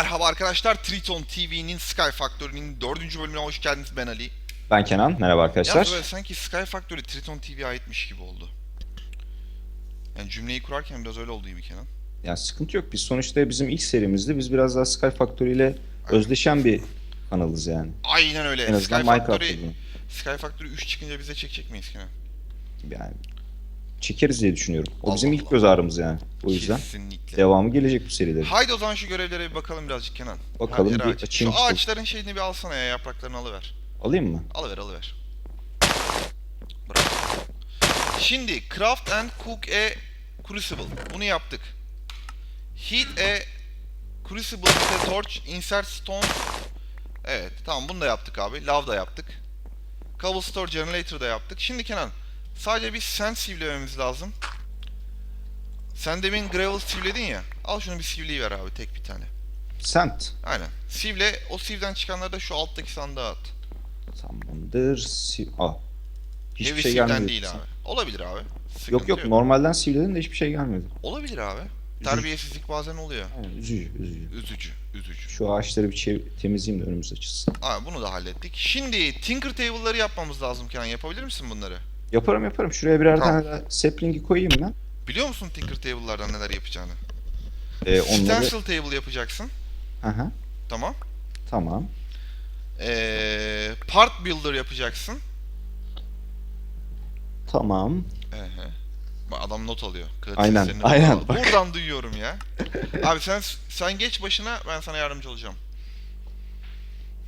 Merhaba arkadaşlar, Triton TV'nin Sky Factory'nin dördüncü bölümüne hoş geldiniz. Ben Ali. Ben Kenan. Merhaba Yalnız arkadaşlar. böyle sanki Sky Factory Triton TV'ye aitmiş gibi oldu. Yani cümleyi kurarken biraz öyle oldu gibi Kenan. Yani sıkıntı yok. Biz sonuçta bizim ilk serimizdi. Biz biraz daha Sky Factory ile özdeşen bir kanalız yani. Aynen öyle. En Sky azından Minecraft Factory. Sky Factory 3 çıkınca bize çekecek miyiz Kenan? Yani çekeriz diye düşünüyorum. O bizim Allah ilk Allah. göz ağrımız yani. O yüzden Kesinlikle. devamı gelecek bu serilerin. Haydi o zaman şu görevlere bir bakalım birazcık Kenan. Bakalım, Her bir ağaç. açayım Şu işte. ağaçların şeyini bir alsana ya, yapraklarını alıver. Alayım mı? Alıver alıver. Bravo. Şimdi craft and cook a crucible. Bunu yaptık. Heat a crucible with a torch, insert stone. Evet tamam bunu da yaptık abi. Love da yaptık. Cobblestone generator da yaptık. Şimdi Kenan sadece bir sand sivlememiz lazım. Sen demin gravel sivledin ya. Al şunu bir sivleyi ver abi tek bir tane. Sent. Aynen. Sivle o sivden çıkanları da şu alttaki sandığa at. Tamamdır. Si Aa. Hiçbir Heavy şey Seal'den gelmedi. değil abi. Olabilir abi. Sıkıntı Yok yok normalden sivledim de hiçbir şey gelmedi. Olabilir abi. Terbiyesizlik bazen oluyor. Yani üzücü üzücü. Üzücü, üzücü. Şu ağaçları bir çev- temizleyeyim de önümüz açılsın. Aa, bunu da hallettik. Şimdi Tinker Table'ları yapmamız lazım Kenan. Yapabilir misin bunları? Yaparım yaparım. Şuraya birer Tamam. tane daha sapling'i koyayım ben. Biliyor musun Tinker Table'lardan neler yapacağını? Ee, onları... Stencil Table yapacaksın. Aha, Tamam. tamam. Ee, part Builder yapacaksın. Tamam. Ehe. Bak adam not alıyor. Kılıç Aynen, seslerini aynen, bak. Buradan duyuyorum ya. Abi sen sen geç başına ben sana yardımcı olacağım.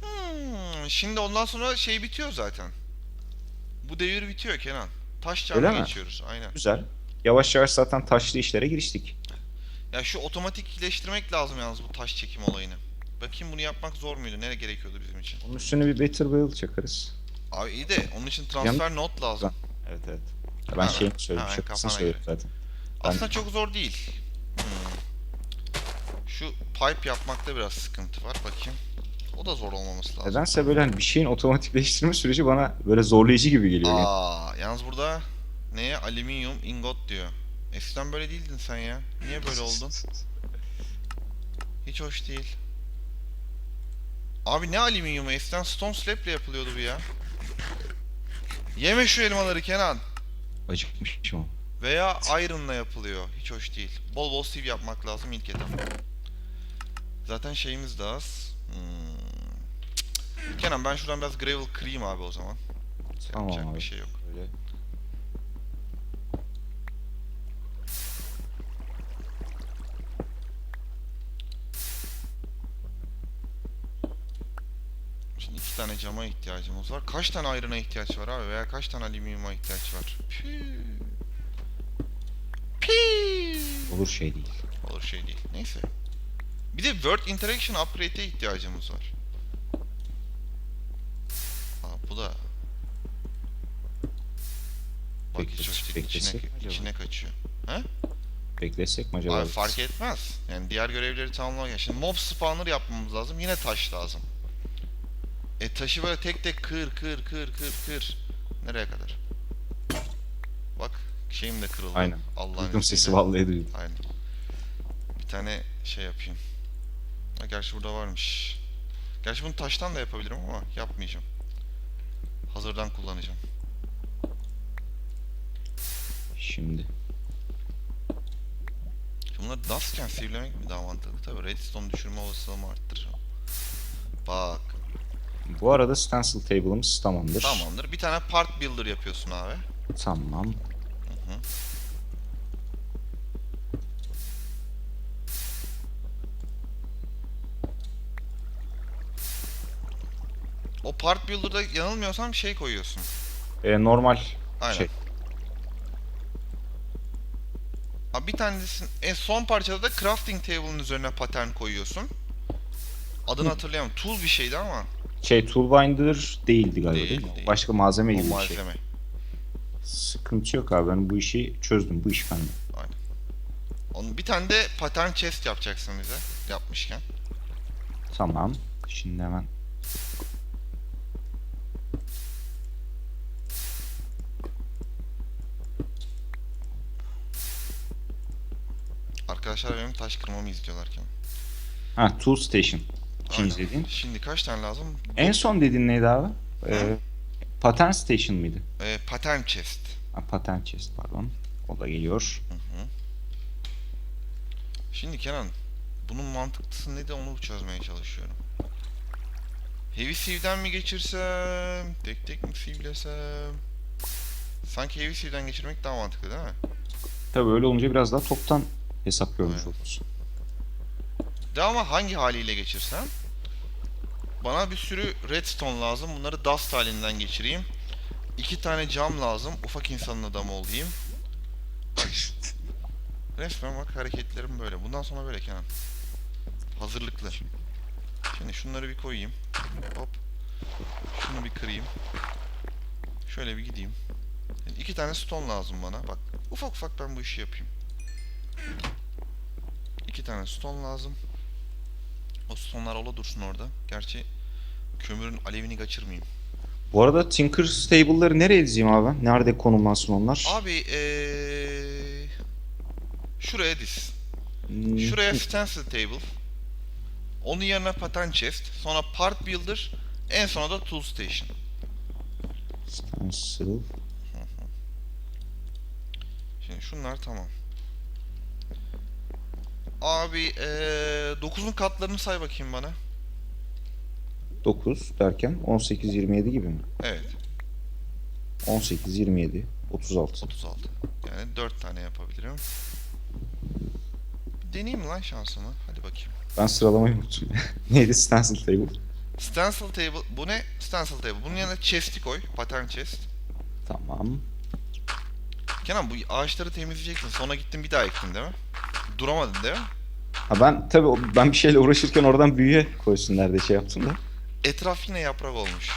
Hmm, şimdi ondan sonra şey bitiyor zaten. Bu devir bitiyor Kenan. Taş Öyle çağına mi? geçiyoruz aynen. Güzel. Yavaş yavaş zaten taşlı işlere giriştik. Ya şu otomatikleştirmek lazım yalnız bu taş çekim olayını. Bakayım bunu yapmak zor muydu? Ne gerekiyordu bizim için? Onun üstüne bir Better Build çakarız. Abi iyi de onun için transfer not lazım. Evet evet. Ben Ha, şeyini söyledim, şakasını kafana söyledim zaten. Ben- Aslında çok zor değil. Hmm. Şu pipe yapmakta biraz sıkıntı var. Bakayım. O da zor olmaması lazım. Nedense böyle hani bir şeyin otomatikleştirme süreci bana böyle zorlayıcı gibi geliyor. Aa, yalnız burada neye? Alüminyum ingot diyor. Eskiden böyle değildin sen ya. Niye böyle oldun? Hiç hoş değil. Abi ne alüminyumu? Eskiden stone slab'le yapılıyordu bu ya. Yeme şu elmaları Kenan. Acıkmışım o. Veya iron'la yapılıyor. Hiç hoş değil. Bol bol siv yapmak lazım ilk etap. Zaten şeyimiz de az. Hmm. Kenan ben şuradan biraz gravel kırayım abi o zaman. Tamam Yapacak abi. bir şey yok. Böyle. Şimdi iki tane cama ihtiyacımız var. Kaç tane iron'a ihtiyaç var abi veya kaç tane alüminyuma ihtiyaç var? Püh. Püh. Olur şey değil. Olur şey değil. Neyse. Bir de Word Interaction Upgrade'e ihtiyacımız var. Aa, bu da... Bak hiç. İçine, içine kaçıyor. Beklesek mi acaba? Abi fark etmez. Yani diğer görevleri tamamlamak. Şimdi mob spawner yapmamız lazım. Yine taş lazım. E taşı böyle tek tek kır kır kır kır kır. Nereye kadar? Bak şeyim de kırıldı. Aynen. Allah'ın sesi vallahi duydum. Aynen. Bir tane şey yapayım. Ha, gerçi burada varmış. Gerçi bunu taştan da yapabilirim ama yapmayacağım. Hazırdan kullanacağım. Şimdi. Bunları dustken sivlemek mi daha mantıklı? Tabii redstone düşürme olasılığımı arttıracağım. Bak Bu arada stencil table'ımız tamamdır. tamamdır. Bir tane part builder yapıyorsun abi. Tamam. Hı hı. O part builder'da yanılmıyorsam şey koyuyorsun. Ee, normal Aynen. şey. Abi bir tanesinin en son parçada da crafting table'ın üzerine pattern koyuyorsun. Adını hatırlayamam. Tool bir şeydi ama Şey toolbinder değildi galiba Değil, değil, mi? değil. Başka malzeme o gibi bir şey. malzeme. Sıkıntı yok abi ben bu işi çözdüm. Bu iş bende. Onun bir tane de pattern chest yapacaksın bize yapmışken. Tamam. Şimdi hemen Arkadaşlar benim taş kırmamı izliyorlarken. Ha Tool Station. İkinci Aynen. dediğin. Şimdi kaç tane lazım? En son dediğin neydi abi? Ee, Pattern Station mıydı? Ee, pattern chest. Ha, Pattern Chest pardon. O da geliyor. Şimdi Kenan, bunun mantıklısı ne de onu çözmeye çalışıyorum. Heavy Siev'den mi geçirsem, tek tek mi sievlesem? Sanki Heavy Siev'den geçirmek daha mantıklı değil mi? Tabii öyle olunca biraz daha toptan hesap görmüş Evet. olursun. De ama hangi haliyle geçirsem? Bana bir sürü redstone lazım. Bunları dust halinden geçireyim. İki tane cam lazım. Ufak insanın adamı olayım. Resmen bak hareketlerim böyle. Bundan sonra böyle Kenan. Hazırlıklı. Şimdi şunları bir koyayım. Hop. Şunu bir kırayım. Şöyle bir gideyim. Şimdi iki tane stone lazım bana. Bak ufak ufak ben bu işi yapayım. İki tane stone lazım. O stone'lar ola dursun orada. Gerçi kömürün alevini kaçırmayayım. Bu arada Tinker Stable'ları nereye dizeyim abi? Nerede konumlansın onlar? Abi eee şuraya diz. Hmm, Şuraya stencil table. Onun yerine pattern chest. Sonra part builder. En sona da tool station. Stencil. Şimdi şunlar tamam. Abi eee 9'un katlarını say bakayım bana. 9 derken 18 27 gibi mi? Evet. 18 27 36. 36. Yani 4 tane yapabilirim. Deneyeyim mi lan şansımı? Hadi bakayım. Ben sıralamayı unuttum. Neydi Stencil Table? Stencil table. Bu ne? Stencil table. Bunun yanına chest'i koy. Pattern chest. Tamam. Kenan bu ağaçları temizleyeceksin. Sonra gittin bir daha ektin değil mi? Duramadın değil mi? Ha ben tabii ben bir şeyle uğraşırken oradan büyüye koysunlar diye şey yaptım da. Etraf yine yaprak olmuş.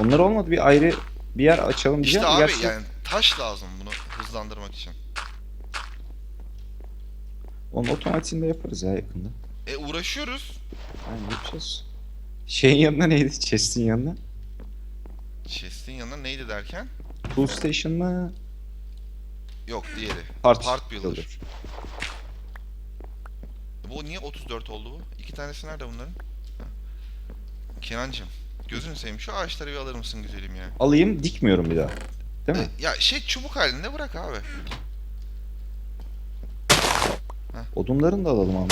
Onlar olmadı bir ayrı bir yer açalım İşte diyeceğim. abi Gerçi yani taş lazım bunu hızlandırmak için. Onun otomatiğinde yaparız ya yakında. E uğraşıyoruz. Aynen yapacağız. Şeyin yanına neydi? Chest'in yanına? Chest'in yanına neydi derken? Tool Station mı? Yok diğeri. Part, Part builder. Bu niye 34 oldu bu? İki tanesi nerede bunların? Ha. Kenancığım gözünü seveyim şu ağaçları bir alır mısın güzelim ya? Alayım dikmiyorum bir daha. Değil mi? Ya şey çubuk halinde bırak abi. Odunlarını da alalım abi.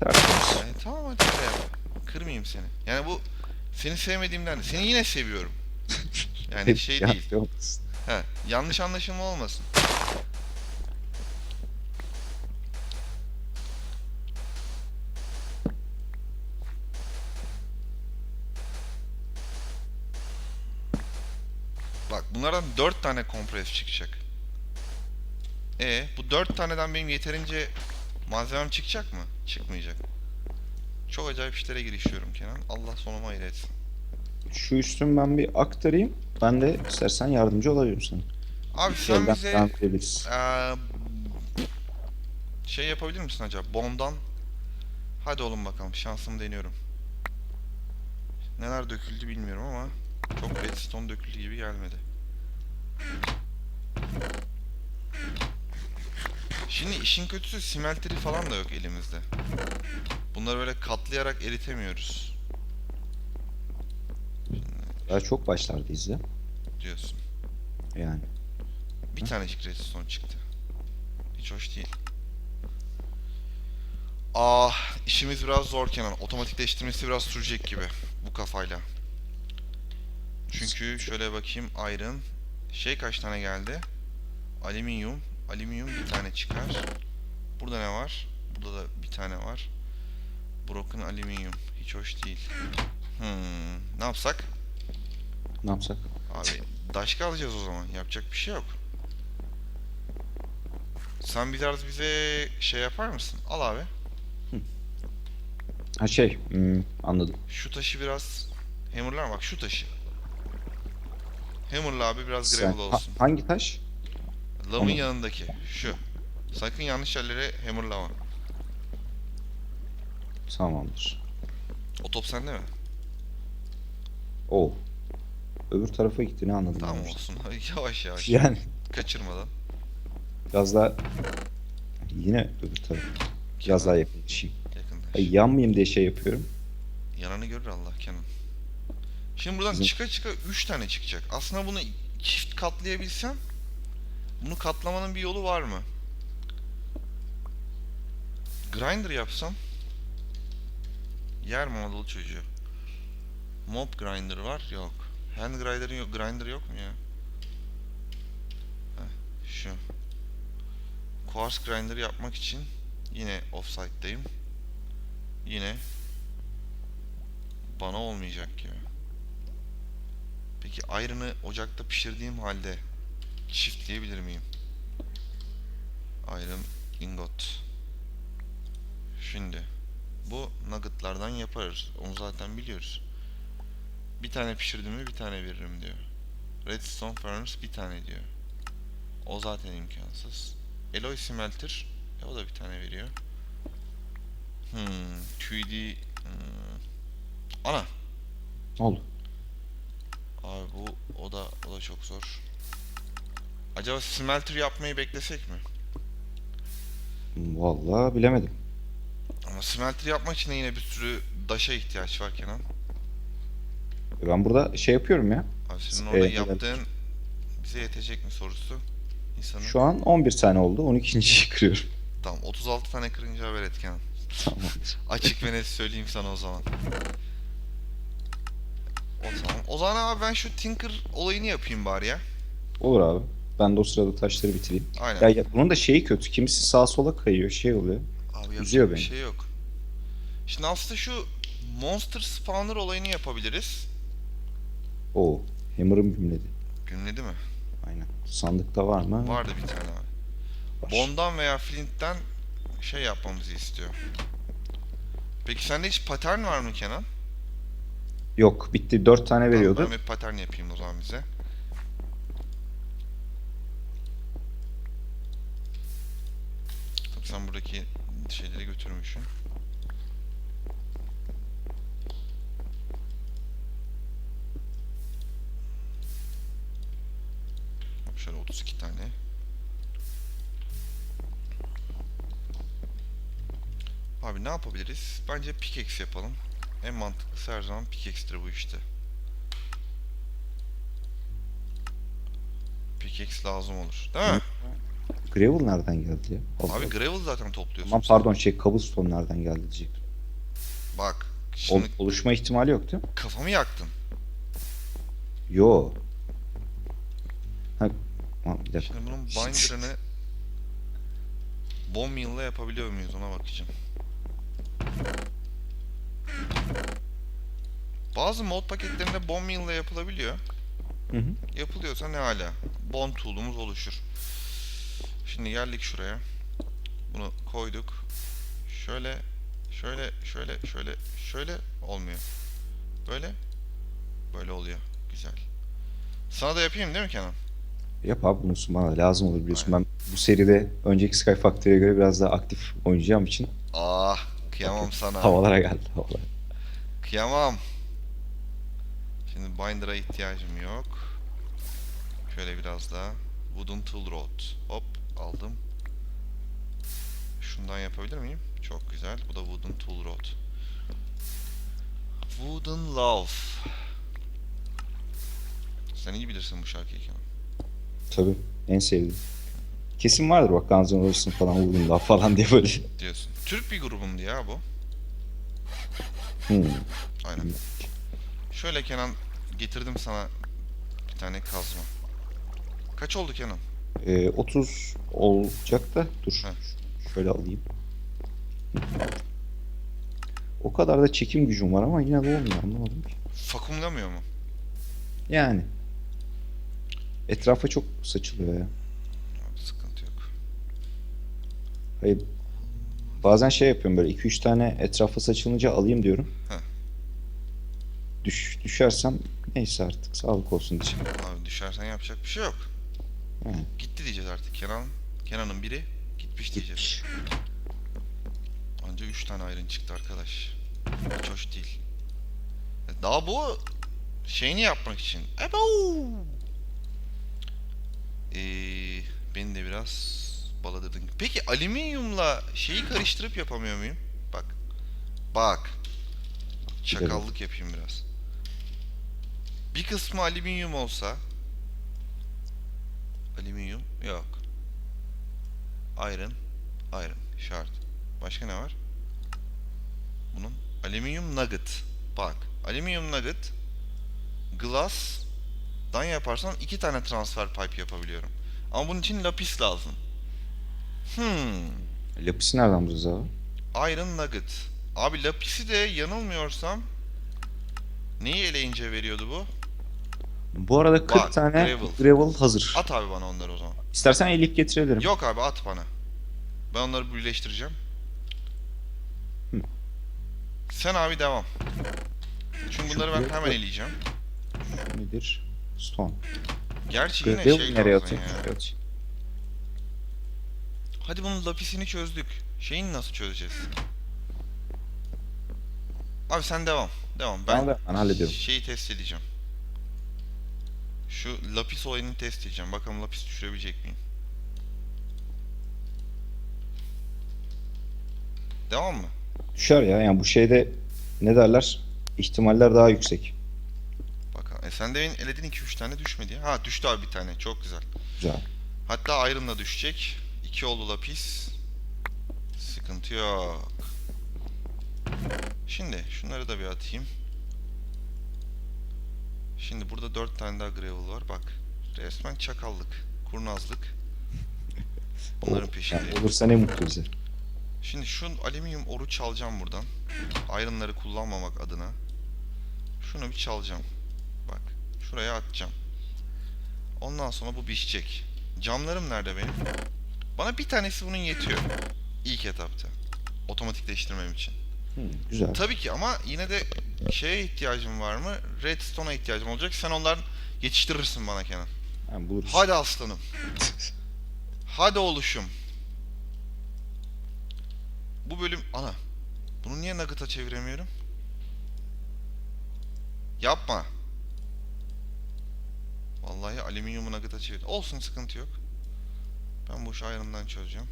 Tertemiz. E, tamam hadi öyle yap. Kırmayayım seni. Yani bu seni sevmediğimden de. Seni yine seviyorum. Yani şey değil. yok. He, yanlış anlaşılma olmasın. Bunlardan 4 tane kompres çıkacak. E bu 4 taneden benim yeterince malzemem çıkacak mı? Çıkmayacak. Çok acayip işlere girişiyorum Kenan. Allah sonumu hayır etsin. Şu üstün ben bir aktarayım. Ben de istersen yardımcı olabilirim sana. Abi sen bize. Eee, şey yapabilir misin acaba? Bomb'dan. Hadi oğlum bakalım. Şansımı deniyorum. Neler döküldü bilmiyorum ama çok redstone döküldü gibi gelmedi. Şimdi işin kötüsü simelteri falan da yok elimizde. Bunları böyle katlayarak eritemiyoruz Daha çok başlardayız ya. diyorsun. Yani. Bir tanecik redstone çıktı. Hiç hoş değil. Ah, işimiz biraz zor Kenan. Otomatikleştirmesi biraz sürecek gibi bu kafayla. Çünkü şöyle bakayım iron. Şey kaç tane geldi? Alüminyum. Alüminyum bir tane çıkar. Burada ne var? Burada da bir tane var. Broken alüminyum. Hiç hoş değil. Hmm, ne yapsak? Ne yapsak? Abi daşka alacağız o zaman. Yapacak bir şey yok. Sen biraz bize şey yapar mısın? Al abi. Ha şey, hmm, anladım. Şu taşı biraz hammerlar bak şu taşı. Hammerla abi biraz Sen- gravel ha- olsun. hangi taş? Lavın onu- yanındaki şu. Sakın yanlış yerlere hammerlama. Tamamdır. O top sende mi? O. Öbür tarafa gittiğini anladım. Tamam ben. olsun. yavaş yavaş. Yani Kaçırmadan. biraz daha yine öbür tarafa. Biraz daha yakınlaşayım. Yakınlaş. Ay, yanmayayım diye şey yapıyorum. Yananı görür Allah Kenan. Şimdi buradan Bizim- çıka çıka 3 tane çıkacak. Aslında bunu çift katlayabilsem bunu katlamanın bir yolu var mı? Grinder yapsam yer mi Anadolu çocuğu? Mob grinder var? Yok. Hand grinder yok, grinder yok mu ya? Heh, şu. Quartz grinder yapmak için yine offside'dayım. Yine bana olmayacak gibi. Peki iron'ı ocakta pişirdiğim halde çiftleyebilir miyim? Iron ingot. Şimdi bu nuggetlardan yaparız. Onu zaten biliyoruz. Bir tane pişirdim mi bir tane veririm diyor. Redstone furnace bir tane diyor. O zaten imkansız. Alloy smelter e, o da bir tane veriyor. Hmm, 2D hmm. Ana oldu? Abi bu o da o da çok zor. Acaba smelter yapmayı beklesek mi? Vallahi bilemedim. Ama smelter yapmak için de yine bir sürü daşa ihtiyaç var Kenan. Ben burada şey yapıyorum ya. Abi senin orada evet. yaptığın bize yetecek mi sorusu? İnsanın. Şu an 11 tane oldu. 12.yi kırıyorum. Tamam 36 tane kırınca haber et Kenan. Tamamdır. Açık ve net söyleyeyim sana o zaman. O zaman. O zaman abi ben şu Tinker olayını yapayım bari ya. Olur abi. Ben de o sırada taşları bitireyim. Aynen. Ya, ya bunun da şeyi kötü. Kimisi sağa sola kayıyor. Şey oluyor. Abi üzüyor bir beni. şey yok. Şimdi aslında şu Monster Spawner olayını yapabiliriz. Oo. Hammer'ım gümledi. Gümledi mi? Aynen. Sandıkta var mı? Vardı bir tane abi. Var. Bondan veya Flint'ten şey yapmamızı istiyor. Peki sende hiç pattern var mı Kenan? Yok. Bitti. 4 tane veriyordu. Tamam, ben bir pattern yapayım o zaman bize. Tabii sen buradaki şeyleri götürmüşsün. Şöyle 32 tane. Abi ne yapabiliriz? Bence pickaxe yapalım. En mantıklısı her zaman pickaxe'tir bu işte. Pickaxe lazım olur. Değil mi? Gravel nereden geldi ya? Abi gravel zaten topluyorsun. Aman sen. pardon şey cobblestone nereden geldi diyecektim. Bak Ol- şimdi oluşma ihtimali yok değil mi? kafamı yaktın. Yo. Ha, ha, bir dakika. Şimdi bunun binder'ını bomb mill'la yapabiliyor muyuz ona bakacağım. Bazı mod paketlerinde bomb mill'la yapılabiliyor. Hı hı. Yapılıyorsa ne hala. Bond tool'umuz oluşur. Şimdi geldik şuraya. Bunu koyduk. Şöyle, şöyle, şöyle, şöyle, şöyle olmuyor. Böyle, böyle oluyor. Güzel. Sana da yapayım değil mi Kenan? Yap abi bunu bana lazım olur biliyorsun. Ben bu seride önceki Sky Factory'e göre biraz daha aktif oynayacağım için Ah, kıyamam sana. havalara geldi havalara. Kıyamam. Şimdi binder'a ihtiyacım yok. Şöyle biraz daha. Wooden tool rod. Hop aldım. Şundan yapabilir miyim? Çok güzel. Bu da wooden tool rod. Wooden love. Sen iyi bilirsin bu şarkıyı Kenan. Tabii en sevdiğim. Kesin vardır bak Guns N' Roses'ın falan vurdum daha falan diye böyle. Diyorsun. Türk bir grubumdu ya bu. Hmm. Aynen. Şöyle Kenan getirdim sana bir tane kazma. Kaç oldu Kenan? Ee, 30 olacak da dur. Heh. Şöyle alayım. O kadar da çekim gücüm var ama yine de olmuyor anlamadım ki. Fakumlamıyor mu? Yani. Etrafa çok saçılıyor ya. Abi sıkıntı yok. Hayır. Bazen şey yapıyorum böyle 2-3 tane etrafa saçılınca alayım diyorum. Heh. Düş, düşersem neyse artık sağlık olsun diyeceğim. Abi düşersen yapacak bir şey yok. He. Gitti diyeceğiz artık Kenan. Kenan'ın biri gitmiş diyeceğiz. Gitmiş. Anca 3 tane ayrın çıktı arkadaş. Hiç hoş değil. E, Daha bu şeyini yapmak için. Ebo! Ee, beni de biraz baladırdın. Peki alüminyumla şeyi karıştırıp yapamıyor muyum? Bak. Bak. Çakallık yapayım biraz. Bir kısmı alüminyum olsa. Alüminyum yok. Iron. Iron. Şart. Başka ne var? Bunun alüminyum nugget. Bak. Alüminyum nugget. Glass'dan yaparsam iki tane transfer pipe yapabiliyorum. Ama bunun için lapis lazım. Hmm. Lapisi nereden bulacağız abi? Iron Nugget. Abi lapisi de yanılmıyorsam neyi eleyince veriyordu bu? Bu arada 40 Bak, tane gravel. gravel. hazır. At abi bana onları o zaman. İstersen eleyip getirebilirim. Yok abi at bana. Ben onları birleştireceğim. Hı. Sen abi devam. Çünkü bunları ben hemen eleyeceğim. Nedir? Stone. Gerçi yine Gravel şey nereye atayım? ya. Şuraya atayım. Hadi bunun lapisini çözdük. Şeyini nasıl çözeceğiz? Abi sen devam. Devam. Ben Ben, de, ben hallediyorum. Şeyi test edeceğim. Şu lapis olayını test edeceğim. Bakalım lapis düşürebilecek miyim? Devam mı? Düşer ya. Yani bu şeyde ne derler? İhtimaller daha yüksek. Bakalım. E sen de benim eledin 2-3 tane düşmedi ya. Ha düştü abi bir tane. Çok güzel. Güzel. Hatta Iron da düşecek. 2 oldu lapis. Sıkıntı yok. Şimdi şunları da bir atayım. Şimdi burada 4 tane daha gravel var. Bak. Resmen çakallık. Kurnazlık. Bunların peşindeyim. yani olursa ne mutlu bize. Şimdi şu alüminyum oru çalacağım buradan. Iron'ları kullanmamak adına. Şunu bir çalacağım. Bak. Şuraya atacağım. Ondan sonra bu pişecek. Camlarım nerede benim? Bana bir tanesi bunun yetiyor. İlk etapta. Otomatikleştirmem için. Hı, güzel. Tabii ki ama yine de şeye ihtiyacım var mı? Redstone'a ihtiyacım olacak. Sen onların yetiştirirsin bana Kenan. Yani buluruz. Hadi aslanım. Hadi oluşum. Bu bölüm... Ana. Bunu niye Nugget'a çeviremiyorum? Yapma. Vallahi alüminyumu Nugget'a çevir. Olsun sıkıntı yok. Ben bu işi Iron'dan çözeceğim.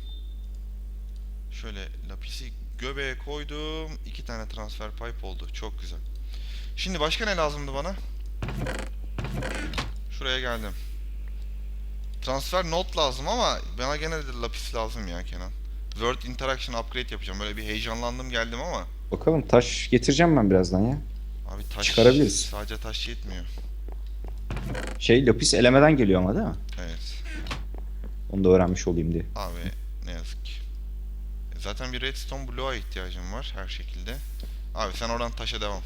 Şöyle lapisi göbeğe koydum. Tane transfer pipe oldu. Çok güzel. Şimdi başka ne lazımdı bana? Şuraya geldim. Transfer note lazım ama bana gene de lapis lazım ya Kenan. Word interaction upgrade yapacağım. Böyle bir heyecanlandım geldim ama. Bakalım taş getireceğim ben birazdan ya. Abi taş Çıkarabiliriz. sadece taş yetmiyor. Şey lapis elemeden geliyor ama değil mi? Evet. Onu da öğrenmiş olayım diye. Abi ne yazık Zaten bir redstone block'a ihtiyacım var her şekilde. Abi sen oradan taşa devam.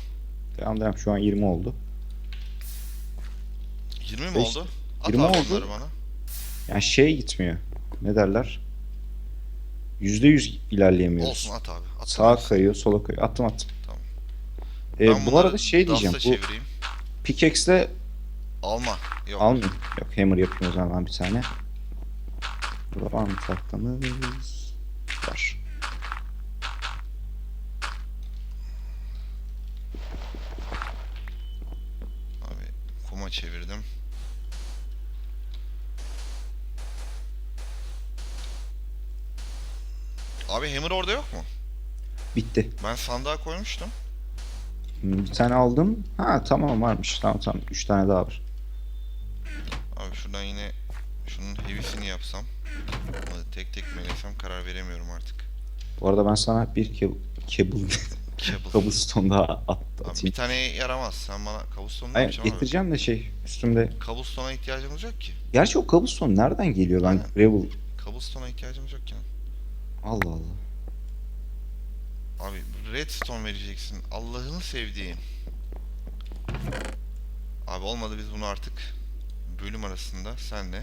Devam devam şu an 20 oldu. 20 mi Beş- oldu? At 20 abi oldu. onları bana. Yani şey gitmiyor. Ne derler? %100 ilerleyemiyoruz. Olsun at abi. At Sağa abi. kayıyor, sola kayıyor. Attım attım. Tamam. Ee, Ben bu bunları arada şey diyeceğim. Bu çevireyim. pickaxe'le Alma. Yok. almayayım. Yok hammer yapayım o zaman ben bir tane. Burada var mı tahtamız? Var. Abi hammer orada yok mu? Bitti. Ben sandığa koymuştum. Hmm, Bir tane aldım. Ha tamam varmış. Tamam tamam. 3 tane daha var. Abi şuradan yine şunun heavy'sini yapsam. Ama tek tek mi elesem karar veremiyorum artık. Bu arada ben sana bir cable, cable cobblestone daha at, Abi bir atayım. tane yaramaz. Sen bana cobblestone ne Hayır yapacaksın abi? getireceğim de şey üstümde. Cobblestone'a ihtiyacımız yok ki. Gerçi o cobblestone nereden geliyor? Ben Aynen. gravel. Cobblestone'a ihtiyacımız yok ki. Allah Allah. Abi redstone vereceksin. Allah'ını sevdiğim. Abi olmadı biz bunu artık bölüm arasında senle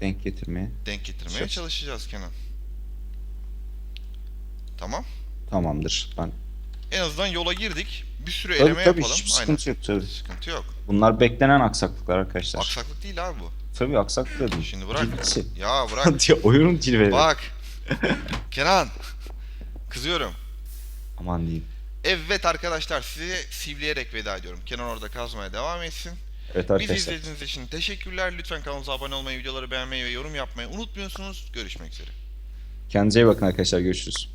Denk getirmeye. denk getirmeye Söz. çalışacağız Kenan. Tamam. Tamamdır. Ben En azından yola girdik. Bir sürü tabii eleme tabii yapalım. hiçbir Aynen. sıkıntı yok tabii. Sıkıntı yok. Bunlar beklenen aksaklıklar arkadaşlar. Aksaklık değil abi bu. Tabii aksaklık değil. Şimdi bırak. Cilvesi. Ya bırak. Hadi oyunun cilveleri. Bak. Kenan. Kızıyorum. Aman diyeyim. Evet arkadaşlar size sivleyerek veda ediyorum. Kenan orada kazmaya devam etsin. Evet Bizi arkadaşlar. izlediğiniz için teşekkürler. Lütfen kanalımıza abone olmayı, videoları beğenmeyi ve yorum yapmayı unutmuyorsunuz. Görüşmek üzere. Kendinize iyi bakın arkadaşlar. Görüşürüz.